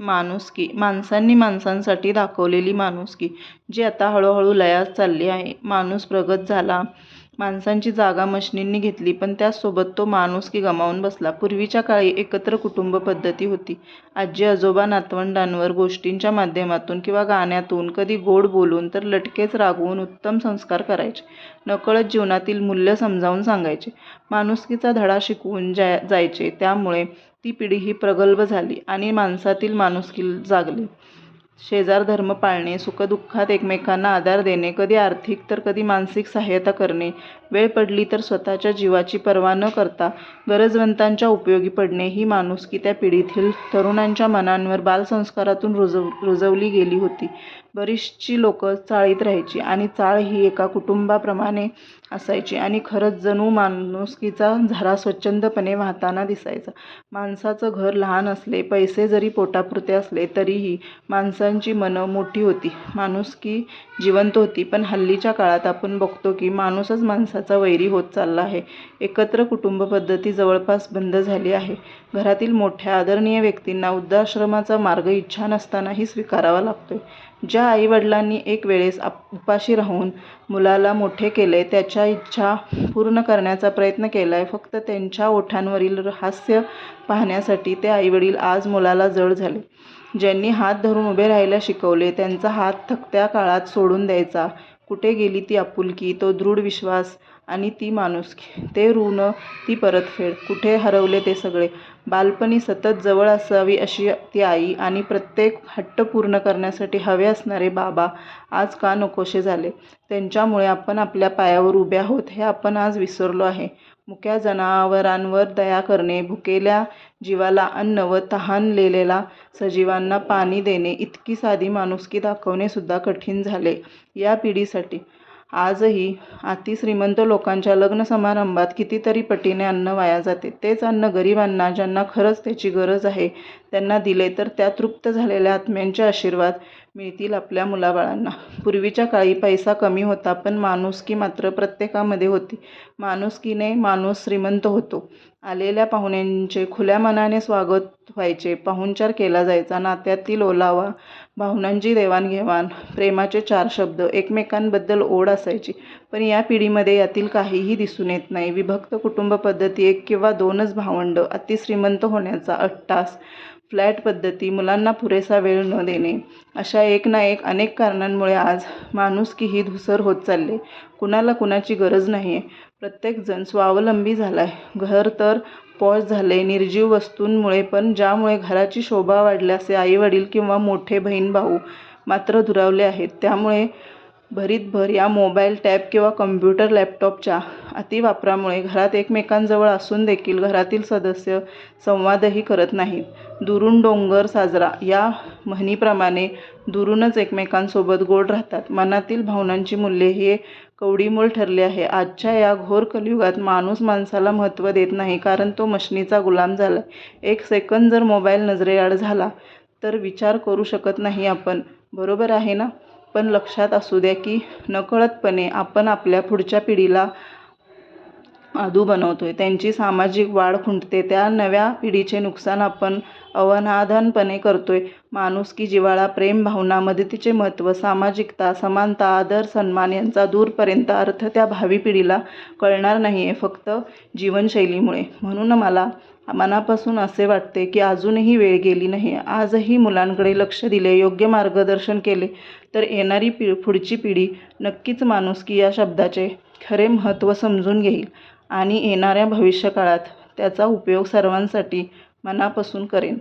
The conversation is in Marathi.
माणुसकी माणसांनी माणसांसाठी दाखवलेली माणुसकी. जी आता हळूहळू लयास चालली आहे. माणूस प्रगत झाला. माणसांची जागा मशनींनी घेतली पण त्याचसोबत तो माणुसकी गमावून बसला. पूर्वीच्या काळी एकत्र कुटुंब पद्धती होती. आजी आजोबा नातवंडांवर गोष्टींच्या माध्यमातून किंवा गाण्यातून, कधी गोड बोलून तर लटकेच रागवून उत्तम संस्कार करायचे. नकळत जीवनातील मूल्य समजावून सांगायचे. माणुसकीचा धडा शिकवून जायचे. त्यामुळे ती पिढी ही प्रगल्भ झाली आणि माणसातील माणुसकी जागली. शेजार धर्म पाळणे, सुखदुःखात एकमेकांना आधार देणे, कधी आर्थिक तर कधी मानसिक सहाय्यता करणे, वेळ पडली तर स्वतःच्या जीवाची पर्वा न करता गरजवंतांच्या उपयोगी पडणे ही माणुसकी त्या पिढीतील तरुणांच्या मनांवर बालसंस्कारातून रुजव रुजवली गेली होती. बरीचशी लोकं चाळीत राहायची आणि चाळ ही एका कुटुंबाप्रमाणे असायची आणि खरंच जणू माणुसकीचा झरा स्वच्छंदपणे वाहताना दिसायचा. माणसाचं घर लहान असले, पैसे जरी पोटापुरते असले तरीही माणसांची मनं मोठी होती, माणुसकी जिवंत होती. पण हल्लीच्या काळात आपण बघतो की माणूसच माणसा माणसाचा वैरी होत चालला आहे. एकत्र कुटुंबपद्धती जवळपास बंद झाली आहे. घरातील मोठ्या आदरणीय व्यक्तींना वृद्धाश्रमाचा मार्ग इच्छा नसतानाही स्वीकारावा लागतोय. ज्या आईवडिलांनी एक वेळेस उपाशी राहून मुलाला मोठे केले त्याच्या इच्छा पूर्ण करण्याचा प्रयत्न केलाय, फक्त त्यांच्या ओठांवरील हास्य पाहण्यासाठी ते आईवडील आज मुलाला जड झाले. ज्यांनी हात धरून उभे राहायला शिकवले, त्यांचा हात थकत्या काळात सोडून द्यायचा. कुठे गेली ती आपुलकी, तो दृढ विश्वास आणि ती माणुसकी? ते ऋण, ती परतफेड? कुठे हरवले ते सगळे? बालपणी सतत जवळ असावी अशी ती आई आणि प्रत्येक हट्ट पूर्ण करण्यासाठी हवे असणारे बाबा आज का नकोसे झाले? त्यांच्यामुळे आपण आपल्या पायावर उभे आहोत हे आपण आज विसरलो आहे. मुक्या जनावरांवर दया करणे, भुकेल्या जीवाला अन्न व तहानलेलेला सजीवांना पाणी देणे इतकी साधी माणुसकी दाखवणे सुद्धा कठीण झाले या पिढीसाठी. आजही अतिश्रीमंत लोकांच्या लग्न समारंभात कितीतरी पटीने अन्न वाया जाते. तेच अन्न गरिबांना, ज्यांना खरंच त्याची गरज आहे त्यांना दिले तर त्या तृप्त झालेल्या आत्म्यांचे आशीर्वाद मिळतील आपल्या मुलाबाळांना. पूर्वीच्या काळी पैसा कमी होता पण माणुसकी मात्र प्रत्येकामध्ये होती. माणुसकीने माणूस श्रीमंत होतो. आलेल्या पाहुण्यांचे खुल्या मनाने स्वागत व्हायचे, पाहुणचार केला जायचा, नात्यातील ओलावा, भावनांची देवाणघेवाण, प्रेमाचे चार शब्द, एकमेकांबद्दल ओढ असायची. पण या पिढीमध्ये यातील काहीही दिसून येत नाही. विभक्त कुटुंबपद्धती, एक किंवा दोनच भावंड अतिश्रीमंत होण्याचा अट्टास, फ्लॅट पद्धती, मुलांना पुरेसा वेळ न देणे अशा एक ना एक अनेक कारणांमुळे आज माणुसकीही धुसर होत चालले कुणाला कुणाची गरज नाही आहे प्रत्येकजण स्वावलंबी झाला आहे घर तर पॉश झाले निर्जीव वस्तूंमुळे पण ज्यामुळे घराची शोभा वाढल्याचे आईवडील किंवा मोठे बहीण-भाऊ मात्र दुरावले आहेत. त्यामुळे भरीतभर या मोबाईल, टॅब किंवा कम्प्युटर लॅपटॉपच्या अतिवापरामुळे घरात एकमेकांजवळ असून देखील घरातील सदस्य संवादही करत नाहीत. दुरून डोंगर साजरा या म्हणीप्रमाणे दुरूनच एकमेकांसोबत गोड राहतात. मनातील भावनांची मूल्ये हे कवडीमोल ठरले आहे. आजच्या या घोर कलियुगात माणूस माणसाला महत्त्व देत नाही कारण तो मशनीचा गुलाम झाला एक सेकंद जर मोबाईल नजरेआड झाला तर विचार करू शकत नाही आपण, बरोबर आहे ना? पण लक्षात असू द्या की नकळतपणे आपण आपल्या पुढच्या पिढीला अधू बनवतोय. त्यांची सामाजिक वाढ खुंटते. त्या नव्या पिढीचे नुकसान आपण अनवधानपणे करतोय. माणुसकी, जिव्हाळा, प्रेम, भावना, मदतीचे महत्त्व, सामाजिकता, समानता, आदर, सन्मान यांचा दूरपर्यंत अर्थ त्या भावी पिढीला कळणार नाही आहे फक्त जीवनशैलीमुळे. म्हणून मला मनापासून असे वाटते की अजूनही वेळ गेली नाही आजही मुलांकडे लक्ष दिले, योग्य मार्गदर्शन केले तर येणारी पुढची पिढी नक्कीच माणुसकी या शब्दाचे खरे महत्त्व समजून घेईल आणि येणाऱ्या भविष्यकाळात त्याचा उपयोग सर्वांसाठी मनापासून करेन.